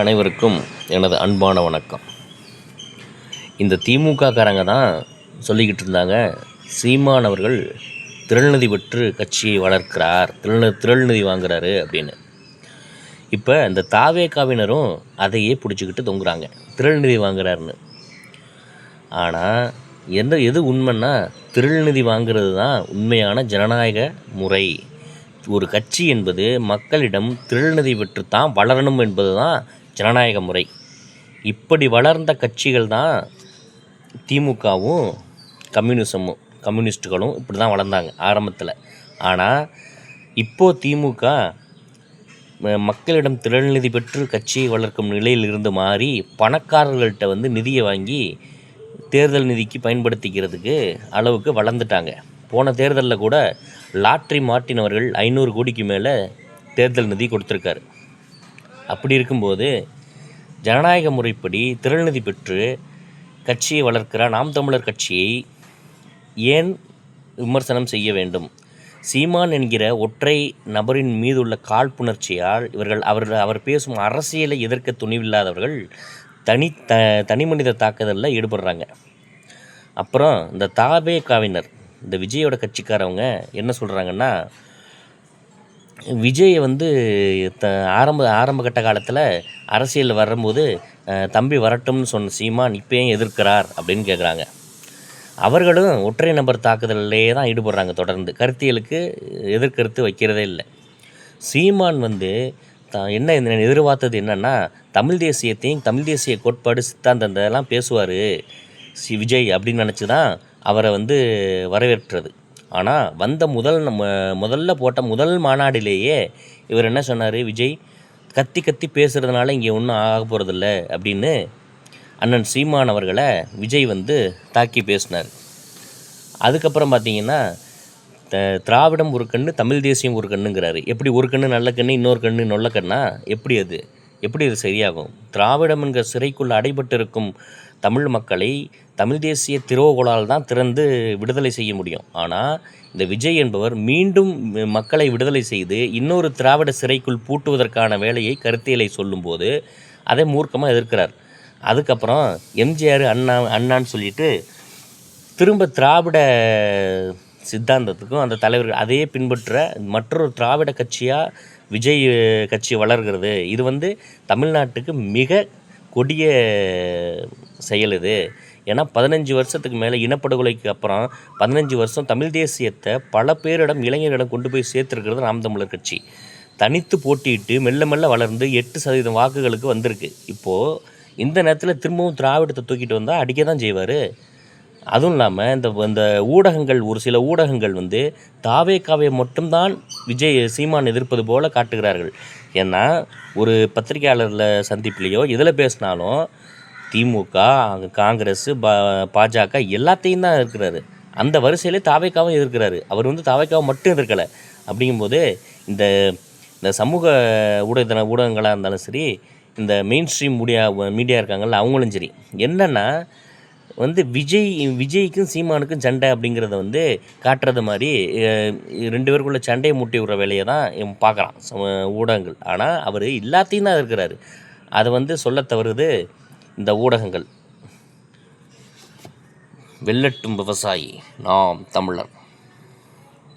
அனைவருக்கும் எனது அன்பான வணக்கம். இந்த திமுக காரங்க தான் சொல்லிக்கிட்டு இருந்தாங்க சீமான் அவர்கள் திரள்நிதி பெற்று கட்சியை வளர்க்கிறார் திரள் திரள்நிதி வாங்குறாரு அப்படின்னு. இப்போ இந்த தாவேக்காவினரும் அதையே பிடிச்சிக்கிட்டு தொங்குறாங்க திரள்நிதி வாங்குறாருன்னு. ஆனால் எந்த எது உண்மைன்னா திரள்நிதி வாங்குறது தான் உண்மையான ஜனநாயக முறை. ஒரு கட்சி என்பது மக்களிடம் திரள்நிதி பெற்று தான் வளரணும் என்பது தான் ஜனநாயக முறை. இப்படி வளர்ந்த கட்சிகள் தான் திமுகவும் கம்யூனிசமும் கம்யூனிஸ்ட்டுகளும் இப்படி தான் வளர்ந்தாங்க ஆரம்பத்தில். ஆனால் இப்போது திமுக மக்களிடம் திறன்நிதி பெற்று கட்சியை வளர்க்கும் நிலையில் இருந்து மாறி பணக்காரர்கள்ட்ட வந்து நிதியை வாங்கி தேர்தல் நிதிக்கு பயன்படுத்திக்கிறதுக்கு அளவுக்கு வளர்ந்துட்டாங்க. போன தேர்தலில் கூட லாட்ரி மாட்டினவர்கள் ஐநூறு கோடிக்கு மேலே தேர்தல் நிதி கொடுத்துருக்காரு. அப்படி இருக்கும்போது ஜனநாயக முறைப்படி திரள்நிதி பெற்று கட்சியை வளர்க்கிற நாம் தமிழர் கட்சியை ஏன் விமர்சனம் செய்ய வேண்டும்? சீமான் என்கிற ஒற்றை நபரின் மீதுள்ள காழ்ப்புணர்ச்சியால் இவர்கள் அவர் அவர் பேசும் அரசியலை எதிர்க்க துணிவில்லாதவர்கள் தனி த தனி மனித தாக்குதலில் ஈடுபடுறாங்க. அப்புறம் இந்த தாபே காவினர் இந்த விஜயோட கட்சிக்காரவங்க என்ன சொல்கிறாங்கன்னா விஜய் வந்து த ஆரம்ப ஆரம்ப கட்ட காலத்தில் அரசியல் வரும்போது தம்பி வரட்டும்னு சொன்ன சீமான் இப்போ ஏன் எதிர்க்கிறார் அப்படின்னு கேட்குறாங்க அவர்களும் ஒற்றை நபர் தாக்குதல்லையே தான் ஈடுபடுறாங்க தொடர்ந்து. கருத்தியலுக்கு எதிர்கருத்து வைக்கிறதே இல்லை. சீமான் வந்து த என்ன எதிர்பார்த்தது என்னென்னா தமிழ் தேசியத்தையும் தமிழ் தேசிய கோட்பாடு சித்தாந்தம் இதெல்லாம் பேசுவார் சி விஜய் அப்படின்னு நினச்சி தான் அவரை வந்து வரவேற்றது. ஆனால் வந்த முதல் நம்ம முதல்ல போட்ட முதல் மாநாடிலேயே இவர் என்ன சொன்னார் விஜய் கத்தி கத்தி பேசுகிறதுனால இங்கே ஒன்றும் ஆக போகிறதில்ல அப்படின்னு அண்ணன் சீமான் அவர்களை விஜய் வந்து தாக்கி பேசினார். அதுக்கப்புறம் பார்த்தீங்கன்னா த- திராவிடம் ஒரு கண்ணு தமிழ் தேசியம் ஒரு கண்ணுங்கிறாரு. எப்படி ஒரு கண்ணு நல்ல கண்ணு இன்னொரு கண்ணு நொல்ல கண்ணா? எப்படி அது? எப்படி அது சரியாகும்? திராவிடம் என்கிற சிறைக்குள் அடைபட்டிருக்கும் தமிழ் மக்களை தமிழ் தேசிய திருவோகோளால் தான் திறந்து விடுதலை செய்ய முடியும். ஆனால் இந்த விஜய் என்பவர் மீண்டும் மக்களை விடுதலை செய்து இன்னொரு திராவிட சிறைக்குள் பூட்டுவதற்கான வேலையை கருத்தியலை சொல்லும்போது அதை மூர்க்கமாக எதிர்க்கிறார். அதுக்கப்புறம் எம்ஜிஆர் அண்ணா அண்ணான்னு சொல்லிட்டு திரும்ப திராவிட சித்தாந்தத்துக்கும் அந்த தலைவர்கள் அதையே பின்பற்ற மற்றொரு திராவிட கட்சியாக விஜய் கட்சி வளர்கிறது. இது வந்து தமிழ்நாட்டுக்கு மிக கொடிய செயல் இது ஏன்னா பதினஞ்சு வருஷத்துக்கு மேலே இனப்படுகொலைக்கு அப்புறம் பதினஞ்சு வருஷம் தமிழ் தேசியத்தை பல பேரிடம் இளைஞரிடம் கொண்டு போய் சேர்த்துருக்கிறது நாம் தமிழர் கட்சி. தனித்து போட்டியிட்டு மெல்ல மெல்ல வளர்ந்து எட்டு சதவீதம் வாக்குகளுக்கு வந்திருக்கு. இப்போது இந்த நேரத்தில் திரும்பவும் திராவிடத்தை தூக்கிட்டு வந்தால் அடிக்க தான் செய்வார். அதுவும் இல்லாமல் இந்த இந்த ஊடகங்கள் ஒரு சில ஊடகங்கள் வந்து தாவே காவே மட்டும்தான் விஜய் சீமான் எதிர்ப்பது போல காட்டுகிறார்கள். ஏன்னா ஒரு பத்திரிகையாளரில் சந்திப்புலேயோ இதில் பேசினாலும் திமுக காங்கிரஸ் பா பாஜக எல்லாத்தையும் தான் இருக்கிறாரு. அந்த வரிசையிலே தாவேக்காவும் எதிர்க்கிறாரு. அவர் வந்து தாவைக்காவை மட்டும் எதிர்க்கலை. அப்படிங்கும்போது இந்த இந்த சமூக ஊடக ஊடகங்களாக இருந்தாலும் சரி இந்த மெயின் ஸ்ட்ரீம் மீடியா மீடியா இருக்காங்கல்ல அவங்களும் சரி. என்னென்னா வந்து விஜய் விஜய்க்கும் சீமானுக்கும் சண்டை அப்படிங்கிறத வந்து காட்டுறது மாதிரி ரெண்டு பேருக்குள்ள சண்டையை மூட்டி விடுற வேலையை தான் பார்க்குறான். ஊடகங்கள். ஆனால் அவர் எல்லாத்தையும் தான் இருக்கிறாரு அதை வந்து சொல்ல தவறுது இந்த ஊடகங்கள். வெள்ளட்டும் விவசாயி நாம் தமிழர்.